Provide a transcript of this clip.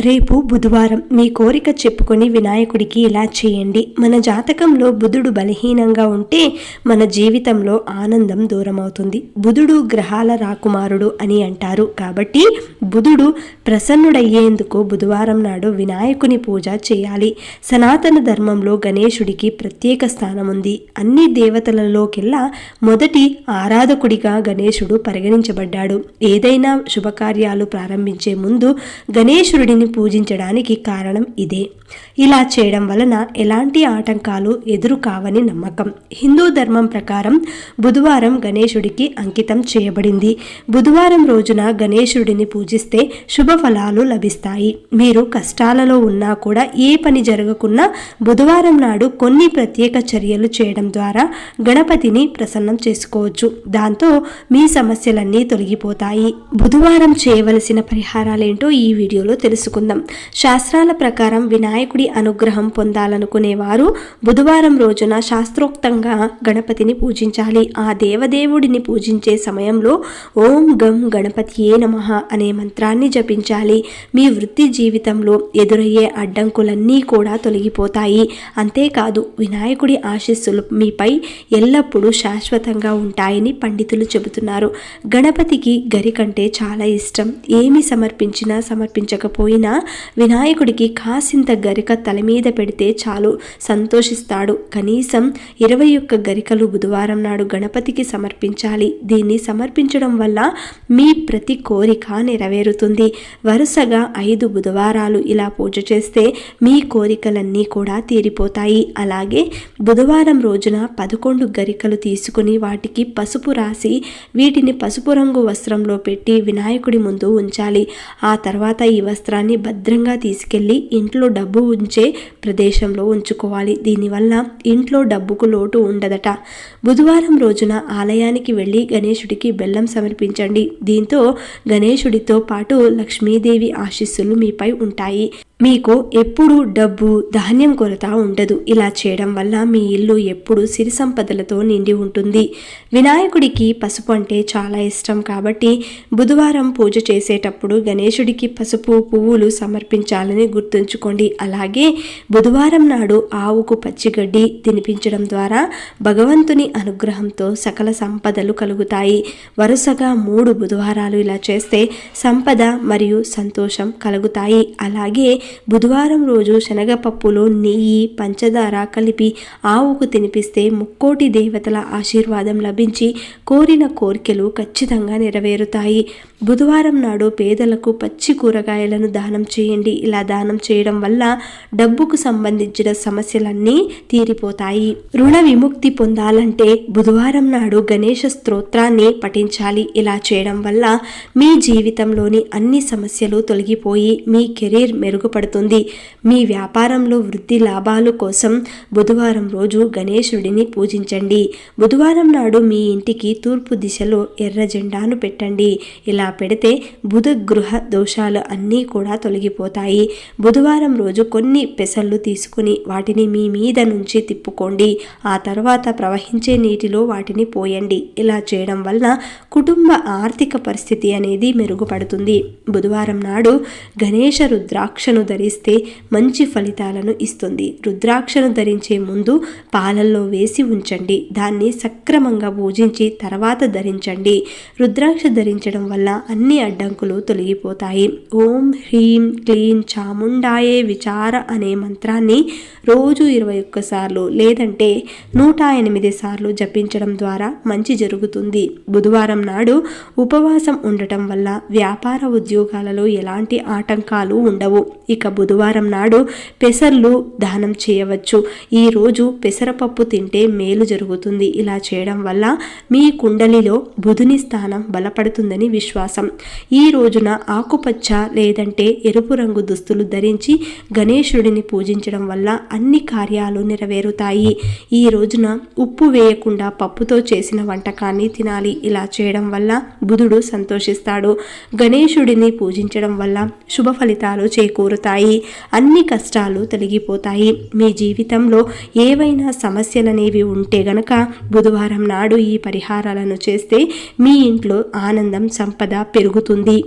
రేపు బుధవారం మీ కోరిక చెప్పుకొని వినాయకుడికి ఇలా చేయండి. మన జాతకంలో బుధుడు బలహీనంగా ఉంటే మన జీవితంలో ఆనందం దూరమవుతుంది. బుధుడు గ్రహాల రాకుమారుడు అని అంటారు. కాబట్టి బుధుడు ప్రసన్నుడయ్యేందుకు బుధవారం నాడు వినాయకుని పూజ చేయాలి. సనాతన ధర్మంలో గణేశుడికి ప్రత్యేక స్థానం ఉంది అన్ని దేవతలలోకెల్లా మొదటి ఆరాధకుడిగా గణేశుడు పరిగణించబడ్డాడు. ఏదైనా శుభకార్యాలు ప్రారంభించే ముందు గణేశుడిని పూజించడానికి కారణం ఇదే. ఇలా చేయడం వలన ఎలాంటి ఆటంకాలు ఎదురు కావని నమ్మకం. హిందూ ధర్మం ప్రకారం బుధవారం గణేశుడికి అంకితం చేయబడింది. బుధవారం రోజున గణేశుడిని పూజిస్తే శుభ ఫలాలు లభిస్తాయి. మీరు కష్టాలలో ఉన్నా కూడా ఏ పని జరగకున్నా బుధవారం నాడు కొన్ని ప్రత్యేక చర్యలు చేయడం ద్వారా గణపతిని ప్రసన్నం చేసుకోవచ్చు. దాంతో మీ సమస్యలన్నీ తొలగిపోతాయి. బుధవారం చేయవలసిన పరిహారాలేంటో ఈ వీడియోలో తెలుసుకుందాం. శాస్త్రాల ప్రకారం వినాయకుడి అనుగ్రహం పొందాలనుకునేవారు బుధవారం రోజున శాస్త్రోక్తంగా గణపతిని పూజించాలి. ఆ దేవదేవుడిని పూజించే సమయంలో ఓం గం గణపతియే నమ అనే మంత్రాన్ని జపించాలి. మీ వృత్తి జీవితంలో ఎదురయ్యే అడ్డంకులన్నీ కూడా తొలగిపోతాయి. అంతేకాదు వినాయకుడి ఆశీస్సులు మీపై ఎల్లప్పుడూ శాశ్వతంగా ఉంటాయని పండితులు చెబుతున్నారు. గణపతికి గరి కంటే చాలా ఇష్టం. ఏమి సమర్పించినా సమర్పించకపోయినా వినాయకుడికి కాసింత గరిక తల మీద పెడితే చాలు సంతోషిస్తాడు. కనీసం ఇరవై ఒక్క గరికలు బుధవారం నాడు గణపతికి సమర్పించాలి. దీన్ని సమర్పించడం వల్ల మీ ప్రతి కోరిక నెరవేరుతుంది. వరుసగా ఐదు బుధవారాలు ఇలా పూజ చేస్తే మీ కోరికలన్నీ కూడా తీరిపోతాయి. అలాగే బుధవారం రోజున పదకొండు గరికలు తీసుకుని వాటికి పసుపు రాసి వీటిని పసుపు రంగు వస్త్రంలో పెట్టి వినాయకుడి ముందు ఉంచాలి. ఆ తర్వాత ఈ వస్త్రాన్ని భద్రంగా తీసుకెళ్ళి ఇంట్లో డబ్బు ఉంచే ప్రదేశంలో ఉంచుకోవాలి. దీనివల్ల ఇంట్లో డబ్బుకు లోటు ఉండదట. బుధవారం రోజున ఆలయానికి వెళ్ళి గణేశుడికి బెల్లం సమర్పించండి. దీంతో గణేశుడితో పాటు లక్ష్మీదేవి ఆశీస్సులు మీపై ఉంటాయి. మీకు ఎప్పుడు డబ్బు ధాన్యం కొరత ఉండదు. ఇలా చేయడం వల్ల మీ ఇల్లు ఎప్పుడు సిరి సంపదలతో నిండి ఉంటుంది. వినాయకుడికి పసుపు అంటే చాలా ఇష్టం కాబట్టి బుధవారం పూజ చేసేటప్పుడు గణేశుడికి పసుపు పువ్వులు సమర్పించాలని గుర్తుంచుకోండి. అలాగే బుధవారం నాడు ఆవుకు పచ్చిగడ్డి తినిపించడం ద్వారా భగవంతుని అనుగ్రహంతో సకల సంపదలు కలుగుతాయి. వరుసగా మూడు బుధవారాలు ఇలా చేస్తే సంపద మరియు సంతోషం కలుగుతాయి. అలాగే బుధవారం రోజు శనగపప్పులో నెయ్యి పంచదార కలిపి ఆవుకు తినిపిస్తే ముక్కోటి దేవతల ఆశీర్వాదం లభించి కోరిన కోరికలు ఖచ్చితంగా నెరవేరుతాయి. బుధవారం నాడు పేదలకు పచ్చి కూరగాయలను దానం చేయండి. ఇలా దానం చేయడం వల్ల డబ్బుకు సంబంధించిన సమస్యలన్నీ తీరిపోతాయి. రుణ విముక్తి పొందాలంటే బుధవారం నాడు గణేష స్తోత్రాన్ని పఠించాలి. ఇలా చేయడం వల్ల మీ జీవితంలోని అన్ని సమస్యలు తొలగిపోయి మీ కెరీర్ సహాయపడుతుంది మీ వ్యాపారంలో వృద్ధి లాభాలు కోసం బుధవారం రోజు గణేశుడిని పూజించండి. బుధవారం నాడు మీ ఇంటికి తూర్పు దిశలో ఎర్ర జెండాను పెట్టండి. ఇలా పెడితే బుధ గృహ దోషాలు అన్నీ కూడా తొలగిపోతాయి. బుధవారం రోజు కొన్ని పెసళ్ళు తీసుకుని వాటిని మీ మీద నుంచి తిప్పుకోండి. ఆ తర్వాత ప్రవహించే నీటిలో వాటిని పోయండి. ఇలా చేయడం వల్ల కుటుంబ ఆర్థిక పరిస్థితి అనేది మెరుగుపడుతుంది. బుధవారం నాడు గణేష రుద్రాక్షను ధరిస్తే మంచి ఫలితాలను ఇస్తుంది. రుద్రాక్షను ధరించే ముందు పాలల్లో వేసి ఉంచండి. దాన్ని సక్రమంగా పూజించి తర్వాత ధరించండి. రుద్రాక్ష ధరించడం వల్ల అన్ని అడ్డంకులు తొలగిపోతాయి. ఓం హ్రీం క్లీం చాముండాయే విచార అనే మంత్రాన్ని రోజు ఇరవై ఒక్కసార్లు లేదంటే నూట ఎనిమిది సార్లు జపించడం ద్వారా మంచి జరుగుతుంది. బుధవారం నాడు ఉపవాసం ఉండటం వల్ల వ్యాపార ఉద్యోగాలలో ఎలాంటి ఆటంకాలు ఉండవు. ఇక బుధవారం నాడు పెసర్లు దానం చేయవచ్చు. ఈరోజు పెసరపప్పు తింటే మేలు జరుగుతుంది. ఇలా చేయడం వల్ల మీ కుండలిలో బుధుని స్థానం బలపడుతుందని విశ్వాసం. ఈ రోజున ఆకుపచ్చ లేదంటే ఎరుపు రంగు దుస్తులు ధరించి గణేశుడిని పూజించడం వల్ల అన్ని కార్యాలు నెరవేరుతాయి. ఈ రోజున ఉప్పు వేయకుండా పప్పుతో చేసిన వంటకాన్ని తినాలి. ఇలా చేయడం వల్ల బుధుడు సంతోషిస్తాడు. గణేశుడిని పూజించడం వల్ల శుభ ఫలితాలు చేకూరుతాయి. అన్ని కష్టాలు తొలగిపోతాయి. మీ జీవితంలో ఏవైనా సమస్యలనేవి ఉంటే గనక బుధవారం నాడు ఈ పరిహారాలను చేస్తే మీ ఇంట్లో ఆనందం సంపద పెరుగుతుంది.